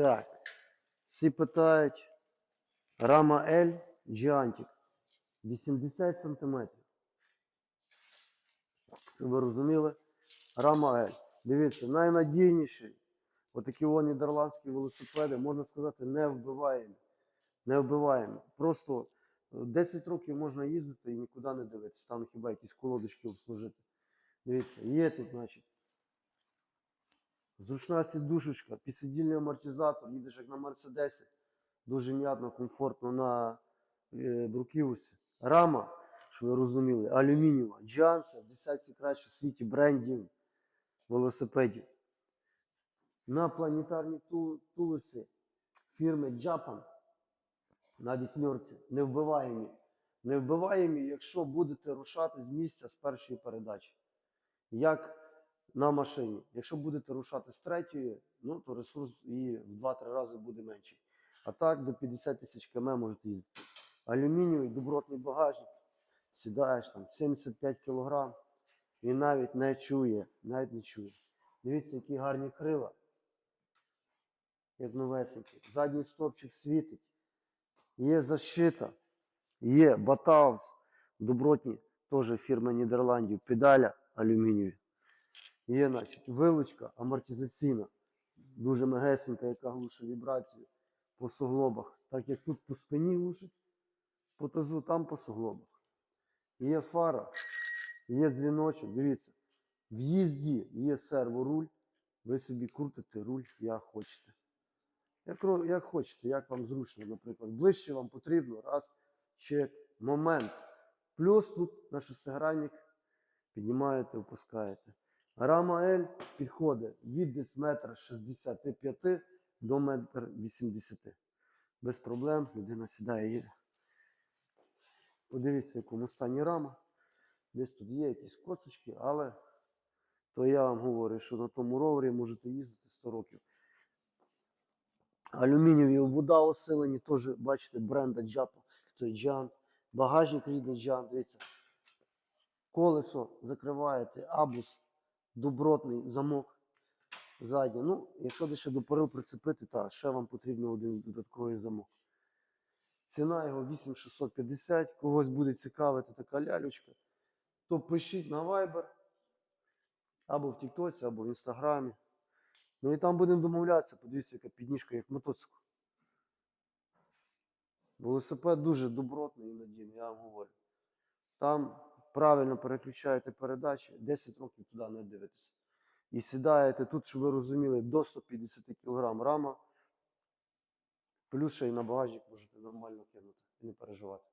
Так. Всі питають. Рама L Giantic. 80 сантиметрів. Щоб ви розуміли, рама L. Дивіться, найнадійніший. Отакі о нідерландські велосипеди, можна сказати, не вбиваємо. Не вбиваємо. Просто е, 10 років можна їздити і нікуди не дивитися. Там хіба якісь колодочки обслужити. Дивіться, є тут, значить. Зручна сідушечка, підсидільний амортизатор, їдеш як на Мерседесі. Дуже м'ятно, комфортно на е, бруківусі. Рама, що ви розуміли, алюмінієва. Джанса, в десятці краще в світі брендів велосипедів. На планетарні ту- тулуси фірми Japan на вісьмерці невбиваємі. Невбиваємі, якщо будете рушати з місця з першої передачі. Як на машині. Якщо будете рушати з третьої, ну то ресурс її в 2-3 рази буде менший. А так до 50 тисяч км можете їздити. Алюмінієвий добротний багажник. Сідаєш там 75 кг і навіть не чує, навіть не чує. Дивіться, які гарні крила. Як новесенькі. Задній стопчик світить. Є защита. Є Батаус. Добротні, теж фірма Нідерландів. Педаля алюмінієві. Є, значить, вилучка амортизаційна, дуже мегесенька, яка глушить вібрацію по суглобах. Так як тут по спині глушить, по тазу там по суглобах. Є фара, є дзвіночок, дивіться. В їзді є серворуль, ви собі крутите руль, як хочете. Як, як хочете, як вам зручно, наприклад. Ближче вам потрібно, раз, чек, момент. Плюс тут на шестигранник піднімаєте, опускаєте. Рама L підходить від десь метра 65 до метр 80. Без проблем людина сідає їде. Подивіться, в якому стані рама. Десь тут є якісь косточки, але то я вам говорю, що на тому ровері можете їздити 100 років. Алюмінієві обуда осилені, теж бачите, бренда Джапа, той Джан. Багажник рідний Джан, дивіться. Колесо закриваєте, абус, добротний замок ззаді. Ну, якщо де ще до перил прицепити, так, ще вам потрібен один додатковий замок. Ціна його 8650. Когось буде цікавити така лялючка, то пишіть на Viber або в Тіктоці, або в Інстаграмі. Ну і там будемо домовлятися, подивіться, яка підніжка, як мотоцикл. Велосипед дуже добротний і надійний, я вам говорю. Там правильно переключаєте передачі, 10 років туди не дивитеся. І сідаєте тут, щоб ви розуміли, до 150 кг рама. Плюс ще й на багажник можете нормально кинути і не переживати.